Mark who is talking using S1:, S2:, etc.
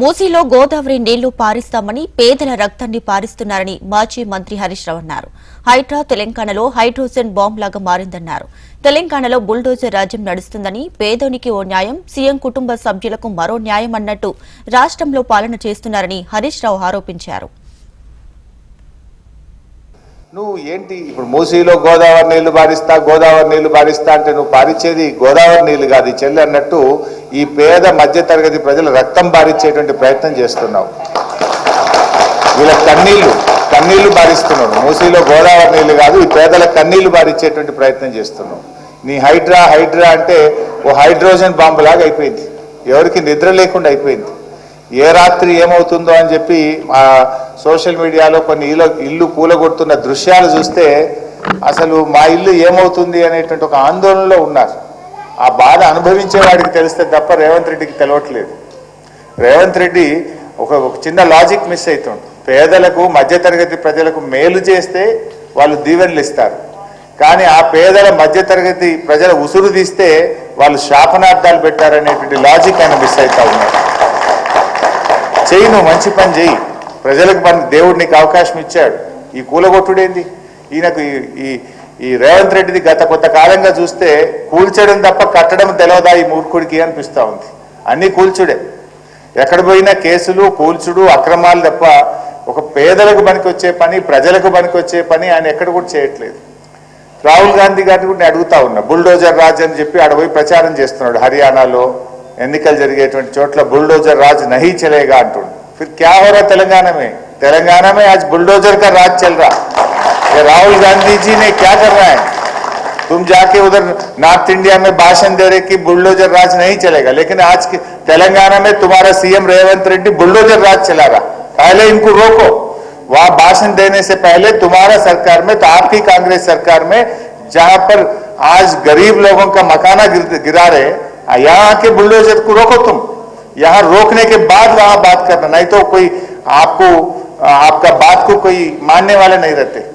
S1: మూసీలో గోదావరి నీళ్ళు పారిస్తామని పేదల రక్తాన్ని పారిస్తున్నారని మాజీ మంత్రి హరీష్ రావు అన్నారు. హైడ్రా తెలంగాణలో హైడ్రోజన్ బాంబ్ లాగా మారిందన్నారు. తెలంగాణలో బుల్డోజర్ రాజ్యం నడుస్తుందని పేదోనికి ఓ న్యాయం సీఎం కుటుంబ సభ్యులకు మరో న్యాయం అన్నట్టు రాష్ట్రంలో పాలన చేస్తున్నారని హరీష్ రావు ఆరోపించారు.
S2: నువ్వు ఏంటి? ఇప్పుడు మూసీలో గోదావరి నీళ్ళు పారిస్తా గోదావరి నీళ్ళు పారిస్తా అంటే నువ్వు పారిచ్చేది గోదావరి నీళ్ళు కాదు ఈ చెల్లి అన్నట్టు ఈ పేద మధ్యతరగతి ప్రజల రక్తం పారిచ్చేటువంటి ప్రయత్నం చేస్తున్నావు. వీళ్ళ కన్నీళ్ళు కన్నీళ్ళు పారిస్తున్నావు. మూసీలో గోదావరి నీళ్ళు కాదు ఈ పేదల కన్నీళ్ళు బారిచ్చేటువంటి ప్రయత్నం చేస్తున్నావు. నీ హైడ్రా హైడ్రా అంటే ఓ హైడ్రోజన్ బాంబు లాగా అయిపోయింది. ఎవరికి నిద్ర లేకుండా అయిపోయింది. ఏ రాత్రి ఏమవుతుందో అని చెప్పి మా సోషల్ మీడియాలో కొన్ని ఇల్లు ఇల్లు కూలగొడుతున్న దృశ్యాలు చూస్తే అసలు మా ఇల్లు ఏమవుతుంది అనేటువంటి ఒక ఆందోళనలో ఉన్నారు. ఆ బాధ అనుభవించే వాడికి తెలిస్తే తప్ప రేవంత్ రెడ్డికి తెలవట్లేదు. రేవంత్ రెడ్డి ఒక ఒక చిన్న లాజిక్ మిస్ అవుతుంది పేదలకు మధ్యతరగతి ప్రజలకు మేలు చేస్తే వాళ్ళు దీవెనలు ఇస్తారు. కానీ ఆ పేదల మధ్యతరగతి ప్రజల ఉసురు తీస్తే వాళ్ళు శాపనార్థాలు పెట్టారనేటువంటి లాజిక్ ఆయన మిస్ అవుతా ఉన్నారు. చెయ్యి నువ్వు మంచి పని చెయ్యి ప్రజలకు పని దేవుడు నీకు అవకాశం ఇచ్చాడు. ఈ కూలగొట్టుడేంది? ఈయనకు ఈ- ఈ రేవంత్ రెడ్డిది గత కొంత కాలంగా చూస్తే కూల్చడం తప్ప కట్టడం తెలవదా ఈ మూర్ఖుడికి అనిపిస్తా ఉంది. అన్ని కూల్చుడే. ఎక్కడ పోయినా కేసులు కూల్చుడు అక్రమాలు తప్ప ఒక పేదలకు పనికొచ్చే పని ప్రజలకు పనికొచ్చే పని ఆయన ఎక్కడ కూడా చేయట్లేదు. రాహుల్ గాంధీ గారిని కూడా నేను అడుగుతా ఉన్నా. బుల్డోజర్ రాజ్ అని చెప్పి అడవి ప్రచారం చేస్తున్నాడు హర్యానాలో. ఎన్నికలు జరిగేటువంటి చోట్ల బుల్డోజర్ రాజ్ నహీ చలేగా అంటుండు फिर क्या हो रहा तेलंगाना में? तेलंगाना में आज बुलडोजर का राज चल रहा। राहुल गांधी जी ने क्या कर रहा है? तुम जाके उधर नॉर्थ इंडिया में भाषण दे रहे कि बुलडोजर राज नहीं चलेगा, लेकिन आज के तेलंगाना में तुम्हारा सीएम रेवंत रेड्डी बुलडोजर राज चला रहा। पहले इनको रोको। वहाँ भाषण देने से पहले तुम्हारा सरकार में तो आपकी कांग्रेस सरकार में, जहाँ पर आज गरीब लोगों का मकाना गिरा रहे, यहाँ आके बुलडोजर को रोको तुम। यहाँ रोकने के बाद वहाँ बात करना, नहीं तो कोई आपको, आपका बात को कोई मानने वाले नहीं रहते।